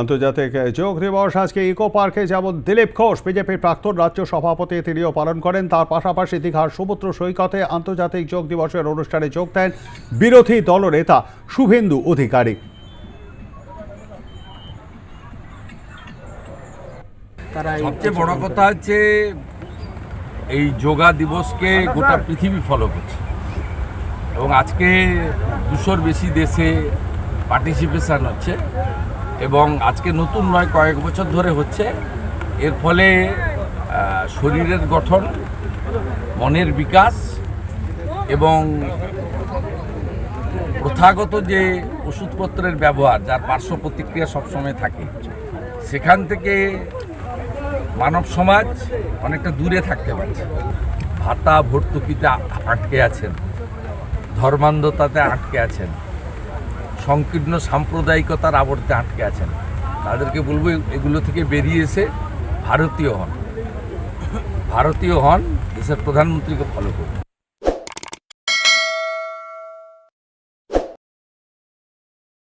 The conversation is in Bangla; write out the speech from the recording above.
আন্তর্জাতিক যোগ দিবস আজকে ইকো পার্কে যেমন দিলীপ ঘোষ বিজেপির প্রাক্তন রাজ্য সভাপতি তিনিও পালন করেন। তার পাশাপাশি দীঘার সমুদ্র সৈকতে আন্তর্জাতিক যোগ দিবসের অনুষ্ঠানে যোগ দেন বিরোধী দলনেতা শুভেন্দু অধিকারী। সবচেয়ে বড় কথা হচ্ছে এই যোগা দিবসকে গোটা পৃথিবী ফলো করছে। এবং আজকে দুশোর বেশি দেশে পার্টিসিপেশন হচ্ছে। এবং আজকে নতুন নয়, কয়েক বছর ধরে হচ্ছে। এর ফলে শরীরের গঠন, মনের বিকাশ এবং প্রথাগত যে ওষুধপত্রের ব্যবহার, যার পার্শ্ব প্রতিক্রিয়া সবসময় থাকে, সেখান থেকে মানব সমাজ অনেকটা দূরে থাকতে পারছে। ভাতা, ভর্তুকিতে আটকে আছেন, ধর্মান্ধতাতে আটকে আছেন। সংকীর্ণ সাম্প্রদায়িকতার আবর্তে আটকে আছেন। তাদেরকে বলব এগুলো থেকে বেরিয়ে এসে ভারতীয় হন। ভারতীয় হন, দেশের প্রধানমন্ত্রীকে ফলো করুন।